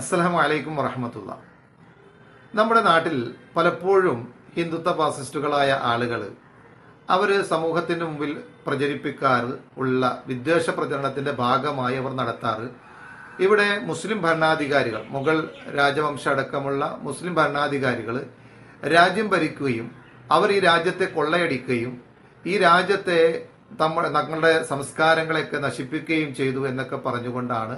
അസ്സലാമു അലൈക്കും വറഹമത്തുള്ള. നമ്മുടെ നാട്ടിൽ പലപ്പോഴും ഹിന്ദുത്വ ഫാസിസ്റ്റുകളായ ആളുകൾ അവർ സമൂഹത്തിന് മുമ്പിൽ പ്രചരിപ്പിക്കാറ് ഉള്ള വിദ്വേഷ പ്രചരണത്തിന്റെ ഭാഗമായി അവർ നടത്താറ്. ഇവിടെ മുസ്ലിം ഭരണാധികാരികൾ മുഗൾ രാജവംശ അടക്കമുള്ള മുസ്ലിം ഭരണാധികാരികൾ രാജ്യം ഭരിക്കുകയും അവർ ഈ രാജ്യത്തെ കൊള്ളയടിക്കുകയും ഈ രാജ്യത്തെ തമ്മ തങ്ങളുടെ സംസ്കാരങ്ങളെയൊക്കെ നശിപ്പിക്കുകയും ചെയ്തു എന്നൊക്കെ പറഞ്ഞുകൊണ്ടാണ്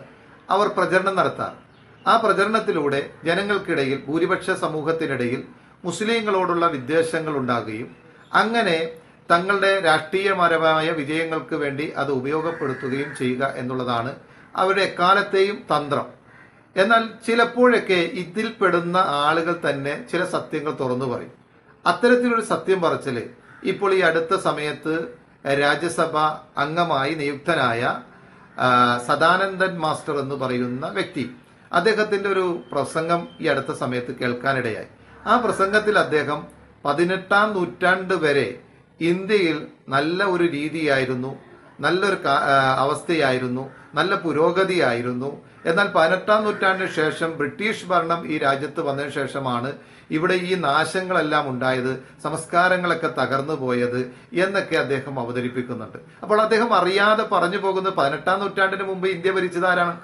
അവർ പ്രചരണം നടത്താറ്. ആ പ്രചരണത്തിലൂടെ ജനങ്ങൾക്കിടയിൽ ഭൂരിപക്ഷ സമൂഹത്തിനിടയിൽ മുസ്ലിങ്ങളോടുള്ള വിദ്വേഷങ്ങൾ ഉണ്ടാകുകയും അങ്ങനെ തങ്ങളുടെ രാഷ്ട്രീയപരമായ വിജയങ്ങൾക്ക് വേണ്ടി അത് ഉപയോഗപ്പെടുത്തുകയും ചെയ്യുക എന്നുള്ളതാണ് അവരുടെ എക്കാലത്തെയും തന്ത്രം. എന്നാൽ ചിലപ്പോഴൊക്കെ ഇതിൽപ്പെടുന്ന ആളുകൾ തന്നെ ചില സത്യങ്ങൾ തുറന്നു പറയും. അത്തരത്തിലൊരു സത്യം പറച്ചിൽ ഇപ്പോൾ ഈ അടുത്ത സമയത്ത് രാജ്യസഭ അംഗമായി നിയുക്തനായ സദാനന്ദൻ മാസ്റ്റർ എന്ന് പറയുന്ന വ്യക്തി അദ്ദേഹത്തിന്റെ ഒരു പ്രസംഗം ഈ അടുത്ത സമയത്ത് കേൾക്കാനിടയായി. ആ പ്രസംഗത്തിൽ അദ്ദേഹം പതിനെട്ടാം നൂറ്റാണ്ട് വരെ ഇന്ത്യയിൽ നല്ല ഒരു രീതിയായിരുന്നു നല്ലൊരു അവസ്ഥയായിരുന്നു നല്ല പുരോഗതിയായിരുന്നു. എന്നാൽ പതിനെട്ടാം നൂറ്റാണ്ടിന് ശേഷം ബ്രിട്ടീഷ് ഭരണം ഈ രാജ്യത്ത് വന്നതിന് ശേഷമാണ് ഇവിടെ ഈ നാശങ്ങളെല്ലാം ഉണ്ടായത് സംസ്കാരങ്ങളൊക്കെ തകർന്നു പോയത് എന്നൊക്കെ അദ്ദേഹം അവതരിപ്പിക്കുന്നുണ്ട്. അപ്പോൾ അദ്ദേഹം അറിയാതെ പറഞ്ഞു പോകുന്നത് പതിനെട്ടാം നൂറ്റാണ്ടിന് മുമ്പ് ഇന്ത്യ ഭരിച്ചത് ആരാണ്?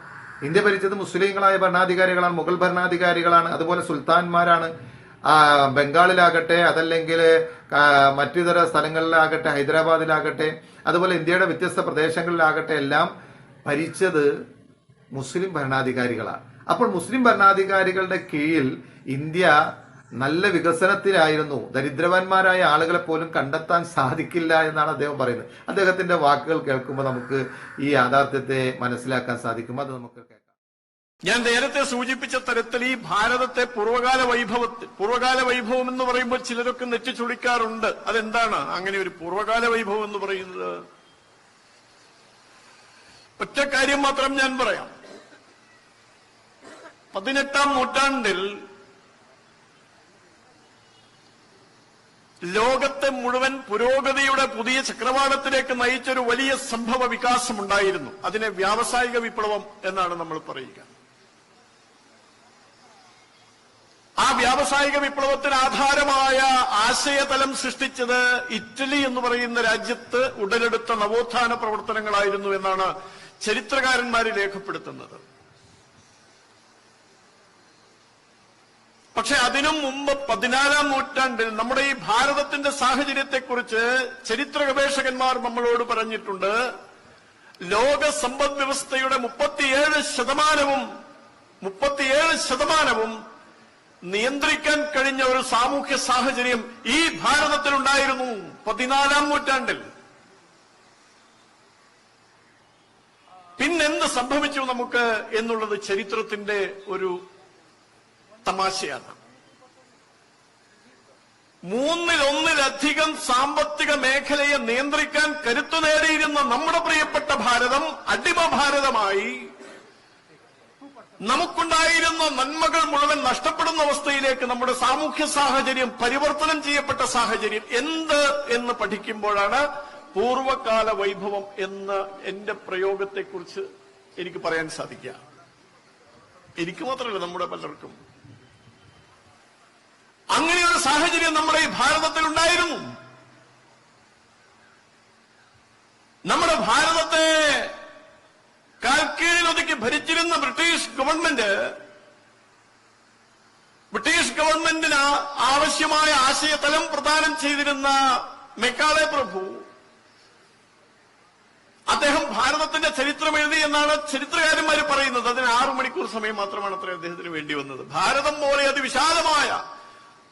ഇന്ത്യ ഭരിച്ചത് മുസ്ലിങ്ങളായ ഭരണാധികാരികളാണ് മുഗൾ ഭരണാധികാരികളാണ് അതുപോലെ സുൽത്താൻമാരാണ്. ബംഗാളിലാകട്ടെ അതല്ലെങ്കിൽ മറ്റിതര സ്ഥലങ്ങളിലാകട്ടെ ഹൈദരാബാദിലാകട്ടെ അതുപോലെ ഇന്ത്യയുടെ വ്യത്യസ്ത പ്രദേശങ്ങളിലാകട്ടെ എല്ലാം ഭരിച്ചത് മുസ്ലിം ഭരണാധികാരികളാണ്. അപ്പോൾ മുസ്ലിം ഭരണാധികാരികളുടെ കീഴിൽ ഇന്ത്യ നല്ല വികസനത്തിലായിരുന്നു. ദരിദ്രവാന്മാരായ ആളുകളെ പോലും കണ്ടെത്താൻ സാധിക്കില്ല എന്നാണ് അദ്ദേഹം പറയുന്നത്. അദ്ദേഹത്തിന്റെ വാക്കുകൾ കേൾക്കുമ്പോൾ നമുക്ക് ഈ യാഥാർത്ഥ്യത്തെ മനസ്സിലാക്കാൻ സാധിക്കും. അത് നമുക്ക് കേൾക്കാം. ഞാൻ നേരത്തെ സൂചിപ്പിച്ച തരത്തിൽ ഈ ഭാരതത്തെ പൂർവകാല വൈഭവത്തിൽ പൂർവകാല വൈഭവം എന്ന് പറയുമ്പോൾ ചിലരൊക്കെ നെറ്റി ചുളിക്കാറുണ്ട്. അതെന്താണ്? അങ്ങനെ ഒരു പൂർവകാല വൈഭവം എന്ന് പറയുന്നത്? ഒറ്റ കാര്യം മാത്രം ഞാൻ പറയാം. പതിനെട്ടാം നൂറ്റാണ്ടിൽ ലോകത്തെ മുഴുവൻ പുരോഗതിയുടെ പുതിയ ചക്രവാളത്തിലേക്ക് നയിച്ചൊരു വലിയ സംഭവ വികാസമുണ്ടായിരുന്നു. അതിനെ വ്യാവസായിക വിപ്ലവം എന്നാണ് നമ്മൾ പറയുക. ആ വ്യാവസായിക വിപ്ലവത്തിന് ആധാരമായ ആശയതലം സൃഷ്ടിച്ചത് ഇറ്റലി എന്ന് പറയുന്ന രാജ്യത്ത് ഉടലെടുത്ത നവോത്ഥാന പ്രവർത്തനങ്ങളായിരുന്നു എന്നാണ് ചരിത്രകാരന്മാർ രേഖപ്പെടുത്തുന്നത്. പക്ഷെ അതിനും മുമ്പ് പതിനാലാം നൂറ്റാണ്ടിൽ നമ്മുടെ ഈ ഭാരതത്തിന്റെ സാഹചര്യത്തെക്കുറിച്ച് ചരിത്ര ഗവേഷകന്മാർ നമ്മളോട് പറഞ്ഞിട്ടുണ്ട്. ലോക സമ്പദ് വ്യവസ്ഥയുടെ മുപ്പത്തിയേഴ് ശതമാനവും മുപ്പത്തിയേഴ് ശതമാനവും നിയന്ത്രിക്കാൻ കഴിഞ്ഞ ഒരു സാമൂഹ്യ സാഹചര്യം ഈ ഭാരതത്തിലുണ്ടായിരുന്നു പതിനാലാം നൂറ്റാണ്ടിൽ. പിന്നെന്ത് സംഭവിച്ചു നമുക്ക് എന്നുള്ളത് ചരിത്രത്തിന്റെ ഒരു തമാശയാണ്. മൂന്നിലൊന്നിലധികം സാമ്പത്തിക മേഖലയെ നിയന്ത്രിക്കാൻ കരുത്തു നേടിയിരുന്ന നമ്മുടെ പ്രിയപ്പെട്ട ഭാരതം അടിമ ഭാരതമായി നമുക്കുണ്ടായിരുന്ന നന്മകൾ മുഴുവൻ നഷ്ടപ്പെടുന്ന അവസ്ഥയിലേക്ക് നമ്മുടെ സാമൂഹ്യ സാഹചര്യം പരിവർത്തനം ചെയ്യപ്പെട്ട സാഹചര്യം എന്ത് എന്ന് പഠിക്കുമ്പോഴാണ് പൂർവകാല വൈഭവം എന്ന എന്റെ പ്രയോഗത്തെക്കുറിച്ച് എനിക്ക് പറയാൻ സാധിക്കുക. എനിക്ക് മാത്രമല്ല നമ്മുടെ പലർക്കും. അങ്ങനെ ഒരു സാഹചര്യം നമ്മുടെ ഈ ഭാരതത്തിൽ ഉണ്ടായിരുന്നു. നമ്മുടെ ഭാരതത്തെ കാൽക്കീഴിലൊതുക്കി ഭരിച്ചിരുന്ന ബ്രിട്ടീഷ് ഗവൺമെന്റ് ബ്രിട്ടീഷ് ഗവൺമെന്റിന് ആവശ്യമായ ആശയതലം പ്രദാനം ചെയ്തിരുന്ന മെക്കാളെ പ്രഭു അദ്ദേഹം ഭാരതത്തിന്റെ ചരിത്രം എഴുതി എന്നാണ് ചരിത്രകാരന്മാർ പറയുന്നത്. അതിന് ആറു മണിക്കൂർ സമയം മാത്രമാണ് അത്ര അദ്ദേഹത്തിന് വേണ്ടി വന്നത്. ഭാരതം പോലെ അതിവിശാലമായ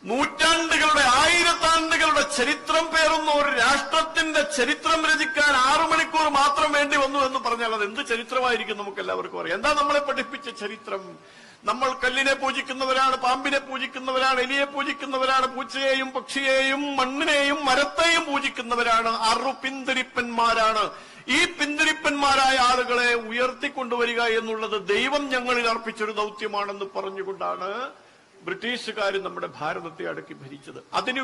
നൂറ്റാണ്ടുകളുടെ ആയിരത്താണ്ടുകളുടെ ചരിത്രം പേറുന്ന ഒരു രാഷ്ട്രത്തിന്റെ ചരിത്രം രചിക്കാൻ ആറു മണിക്കൂർ മാത്രം വേണ്ടി വന്നു എന്ന് പറഞ്ഞാൽ അത് എന്ത് ചരിത്രമായിരിക്കും നമുക്ക് എല്ലാവർക്കും അറിയാം. എന്താ നമ്മളെ പഠിപ്പിച്ച ചരിത്രം? നമ്മൾ കല്ലിനെ പൂജിക്കുന്നവരാണ് പാമ്പിനെ പൂജിക്കുന്നവരാണ് എലിയെ പൂജിക്കുന്നവരാണ് പൂച്ചയെയും പക്ഷിയെയും മണ്ണിനെയും മരത്തെയും പൂജിക്കുന്നവരാണ്. അറു പിന്തിരിപ്പന്മാരാണ്. ഈ പിന്തിരിപ്പന്മാരായ ആളുകളെ ഉയർത്തിക്കൊണ്ടുവരിക എന്നുള്ളത് ദൈവം ഞങ്ങളിൽ അർപ്പിച്ചൊരു ദൗത്യമാണെന്ന് പറഞ്ഞുകൊണ്ടാണ് ബ്രിട്ടീഷുകാർ നമ്മുടെ ഭാരതത്തെ അടക്കി ഭരിച്ചത്. അതിനു